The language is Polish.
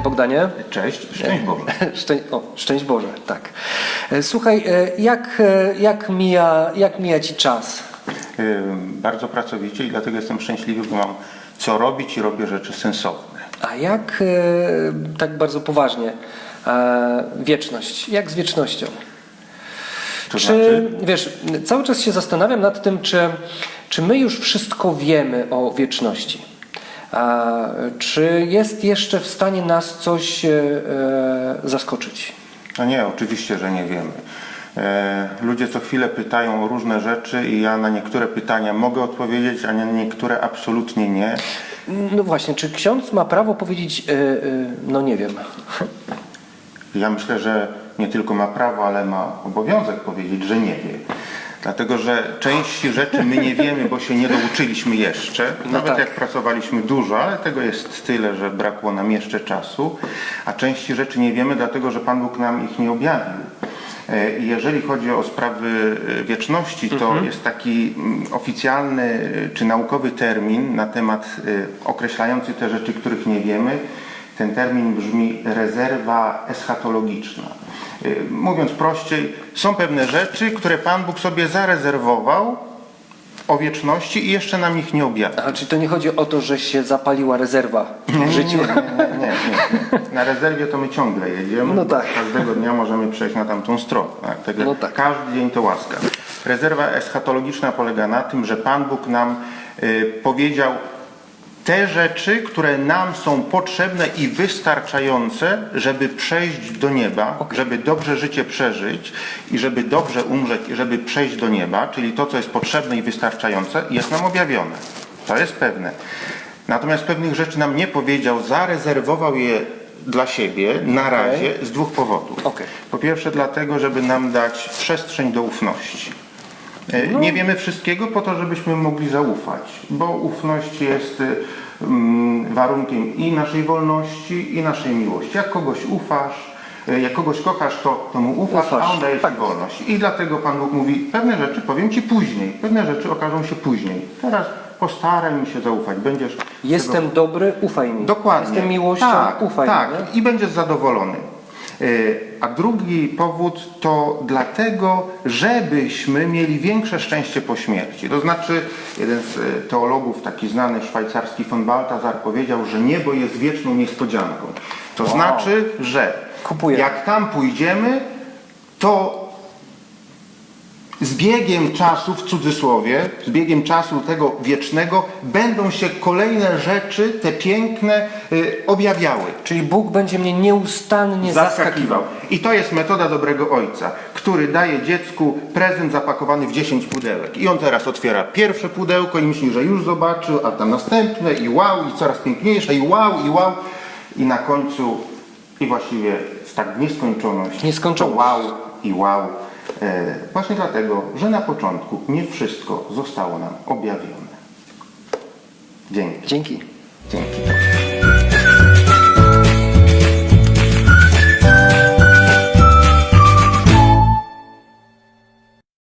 Witaj Bogdanie. Cześć, szczęść Boże. Szczę... O, szczęść Boże, tak. E, Słuchaj, e, jak, e, jak, mija, jak mija Ci czas? Bardzo pracowicie i dlatego jestem szczęśliwy, bo mam co robić i robię rzeczy sensowne. A jak, tak bardzo poważnie, wieczność? Jak z wiecznością? To czy, znaczy, wiesz, cały czas się zastanawiam nad tym, czy, czy my już wszystko wiemy o wieczności? A, czy jest jeszcze w stanie nas coś e, e, zaskoczyć? no nie, oczywiście, że nie wiemy. E, Ludzie co chwilę pytają o różne rzeczy i ja na niektóre pytania mogę odpowiedzieć, a na niektóre absolutnie nie. No właśnie, czy ksiądz ma prawo powiedzieć, no nie wiem. Ja myślę, że nie tylko ma prawo, ale ma obowiązek powiedzieć, że nie wie. Dlatego, że części rzeczy my nie wiemy, bo się nie douczyliśmy jeszcze. Nawet tak. jak pracowaliśmy dużo, ale tego jest tyle, że brakło nam jeszcze czasu. A części rzeczy nie wiemy, dlatego, że Pan Bóg nam ich nie objawił. E, i Jeżeli chodzi o sprawy e, wieczności, to jest taki mm, oficjalny e, czy naukowy termin na temat określający te rzeczy, których nie wiemy. Ten termin brzmi rezerwa eschatologiczna. Y, Mówiąc prościej, są pewne rzeczy, które Pan Bóg sobie zarezerwował o wieczności i jeszcze nam ich nie objawił. A czy to nie chodzi o to, że się zapaliła rezerwa w życiu? Nie, nie, nie, nie. Na rezerwie to my ciągle jedziemy. No tak. Każdego dnia możemy przejść na tamtą stronę. Tak? Także No tak. Każdy dzień to łaska. Rezerwa eschatologiczna polega na tym, że Pan Bóg nam y, powiedział te rzeczy, które nam są potrzebne i wystarczające, żeby przejść do nieba, żeby dobrze życie przeżyć i żeby dobrze umrzeć i żeby przejść do nieba, czyli to, co jest potrzebne i wystarczające, jest nam objawione. To jest pewne. Natomiast pewnych rzeczy nam nie powiedział, zarezerwował je dla siebie na razie z dwóch powodów. Okej. Po pierwsze dlatego, żeby nam dać przestrzeń do ufności. E, Nie wiemy wszystkiego po to, żebyśmy mogli zaufać, bo ufność jest mm, warunkiem i naszej wolności, i naszej miłości. Jak kogoś ufasz, y, jak kogoś kochasz, to, to mu ufasz, Ufasz, a on daje Ci tak. wolność. I dlatego Pan Bóg mówi, pewne rzeczy powiem Ci później, pewne rzeczy okażą się później. Teraz postaraj mi się zaufać, będziesz... Jestem dobry, ufaj mi. Dokładnie. Jestem miłością, tak, ufaj tak. mi. nie? I będziesz zadowolony. A drugi powód to dlatego, żebyśmy mieli większe szczęście po śmierci. To znaczy, jeden z y, teologów, taki znany szwajcarski von Balthasar powiedział, że niebo jest wieczną niespodzianką. To znaczy, że Kupuję. jak tam pójdziemy, to z biegiem czasu, w cudzysłowie, z biegiem czasu tego wiecznego, będą się kolejne rzeczy, te piękne, y, objawiały. Czyli Bóg będzie mnie nieustannie zaskakiwał. I to jest metoda dobrego ojca, który daje dziecku prezent zapakowany w 10 pudełek. I on teraz otwiera pierwsze pudełko i myśli, że już zobaczył, a tam następne i wow, i coraz piękniejsze, i wow, i wow. I na końcu, i właściwie w tak nieskończoność, Nieskończoność. to wow i wow. E, właśnie dlatego, że na początku nie wszystko zostało nam objawione. Dzięki. Dzięki. Dzięki.